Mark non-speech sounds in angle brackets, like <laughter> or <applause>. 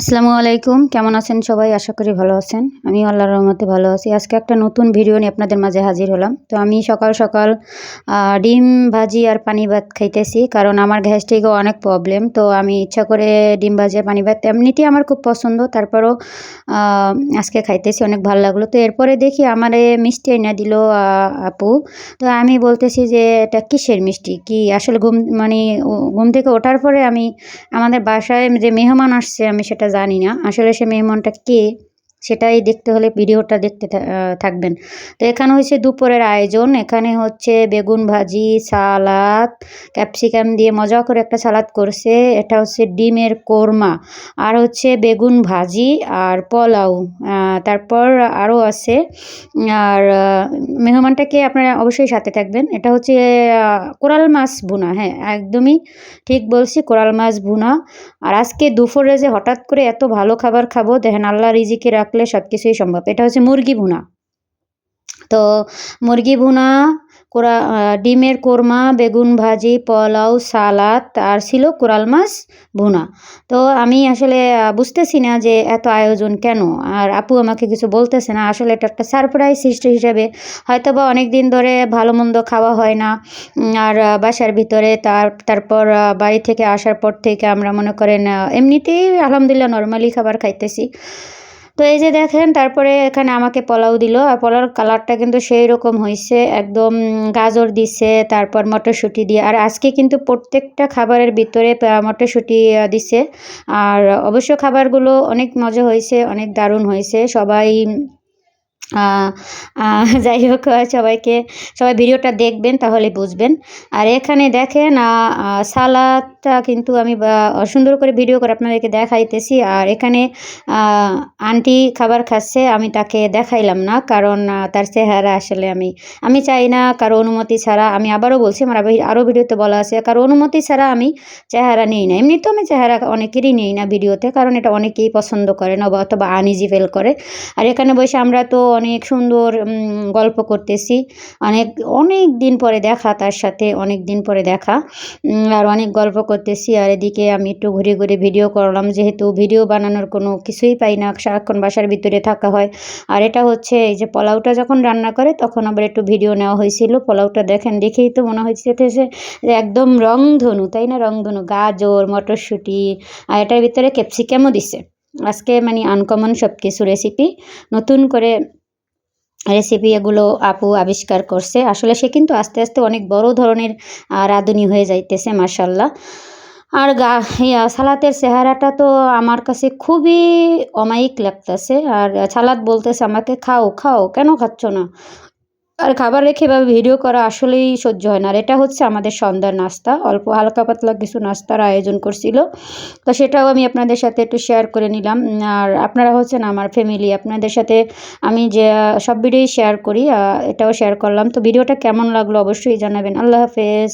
আসসালামু আলাইকুম। কেমন আছেন সবাই? আশা করি ভালো আছেন। আমি আল্লাহর রহমতে ভালো আছি। আজকে একটা নতুন ভিডিও নিয়ে আপনাদের মাঝে হাজির হলাম। তো আমি সকাল সকাল ডিম ভাজি আর পানি ভাত খাইতেছি, কারণ আমার গ্যাস্ট্রিকও অনেক প্রবলেম তো আমি ইচ্ছা করে ডিম ভাজি আর পানি ভাত এমনিতেই আমার খুব পছন্দ। তারপরও আজকে খাইতেছি, অনেক ভালো লাগল। তো এরপরে দেখি আমার মিষ্টি এনে দিল আপু। তো আমি বলতেছি যে, এটা কিসের মিষ্টি? কি আসলে ঘুম মানে ঘুম থেকে ওঠার পরে আমি, আমাদের বাসায় যে মেহমান আসছে, আমি সেটা জানি না। আসলে সে মেহমানটা কে? সেটাই দেখতে হলে ভিডিওটা দেখতে থাকবেন। তো এখানে হচ্ছে দুপুরের আয়োজন। এখানে হচ্ছে বেগুন ভাজি, সালাদ, ক্যাপসিকাম দিয়ে মজা করে একটা সালাদ করছে। এটা হচ্ছে ডিমের কোরমা। আর হচ্ছে বেগুন ভাজি আর পোলাও। তারপর আরও আছে। আর মেহমানটাকে আপনারা অবশ্যই সাথে থাকবেন। এটা হচ্ছে কোরাল মাছ ভুনা। হ্যাঁ একদমই ঠিক বলছি, কোরাল মাছ ভুনা। আর আজকে দুপুরে যে হঠাৎ করে এত ভালো খাবার খাব, দেখেন আল্লাহ রিজিকে রাখলে সব কিছুই সম্ভব। এটা হচ্ছে মুরগি ভুনা। তো মুরগি ভুনা, কোরা ডিমের কোরমা, বেগুন ভাজি, পোলাও, সালাদ, আর ছিল কোরাল মাছ ভুনা। তো আমি আসলে বুঝতেছি না যে এত আয়োজন কেন, আর আপু আমাকে কিছু বলতেছে না। আসলে এটা একটা সারপ্রাইজ সৃষ্টি হিসেবে। হয়তো বা অনেক দিন ধরে ভালো মন্দ খাওয়া হয় না। আর বাসার ভিতরে তার, তারপর বাড়ি থেকে আসার পর থেকে আমরা মনে করেন এমনিতেই আলহামদুলিল্লাহ নর্মালি খাবার খাইতেছি। তো এই যে দেখেন তারপরে এখানে আমাকে পোলাও দিল আর পোলাওর কালারটা কিন্তু সেই রকম হয়েছে একদম গাজর দিছে তারপর মটরশুঁটি দিয়ে আর আজকে কিন্তু প্রত্যেকটা খাবারের ভিতরে মটরশুঁটি দিছে। আর অবশ্য খাবারগুলো অনেক মজা হয়েছে অনেক দারুণ হয়েছে সবাই <laughs> যাই হোক সবাইকে সবাই ভিডিওটা দেখবেন তাহলে বুঝবেন। আর এখানে দেখেন আহ, আহ, কিন্তু আমি সুন্দর করে ভিডিও করে আপনাদেরকে দেখাইতেছি। আর এখানে আন্টি খাবার খাচ্ছে আমি তাকে দেখাইলাম না কারণ তার চেহারা আসলে আমি আমি চাই না কারও অনুমতি ছাড়া। আমি আবারও বলছি আমার আরও ভিডিওতে বলা আছে কারও অনুমতি ছাড়া আমি চেহারা নিই না। এমনি তো আমি চেহারা অনেকেরই নিই না ভিডিওতে কারণ এটা অনেকেই পছন্দ করে না অথবা আনইজি ফেল করে। আর এখানে বসে আমরা তো অনেক সুন্দর গল্প করতেছি। অনেক অনেক দিন পরে দেখা তার সাথে অনেক দিন পরে দেখা। আর অনেক গল্প করতেছি আর এদিকে আমি একটু ঘুরে ঘুরে ভিডিও করলাম। যেহেতু ভিডিও বানানোর কোনো কিছুই পাই না, সারাক্ষণ বাসার ভিতরে থাকা হয়। আর এটা হচ্ছে এই যে পোলাওটা যখন রান্না করে, তখন আবার একটু ভিডিও নেওয়া হয়েছিল। পোলাওটা দেখেন, দেখেই তো মনে হচ্ছে যে একদম রংধনু তাই না? রংধনু গাজর, মটরশুঁটি, আর এটার ভিতরে ক্যাপসিকামও দিছে। আজকে মানে আনকমন সব কিছু রেসিপি নতুন করে রেসিপি এগুলো আপু আবিষ্কার করছে। আসলে সে কিন্তু আস্তে আস্তে অনেক বড় ধরনের রাঁধুনি হয়ে যাইতেছে মার্শাল্লাহ আর গা সালাতের চেহারাটা তো আমার কাছে খুবই অমায়িক লাগতেছে। আর, সালাদ বলতেছে আমাকে, খাও খাও, কেন খাচ্ছ না? আর খাবার রেখে এভাবে ভিডিও করা আসলেই সহ্য হয় না। আর এটা হচ্ছে আমাদের সন্ধ্যার নাস্তা। অল্প হালকা পাতলা কিছু নাস্তার আয়োজন করছিল। তো সেটাও আমি আপনাদের সাথে একটু শেয়ার করে নিলাম। আর আপনারা হচ্ছেন আমার ফ্যামিলি আপনাদের সাথে আমি যে, সব ভিডিওই শেয়ার করি এটাও শেয়ার করলাম। তো ভিডিওটা কেমন লাগল অবশ্যই জানাবেন। আল্লাহ হাফেজ।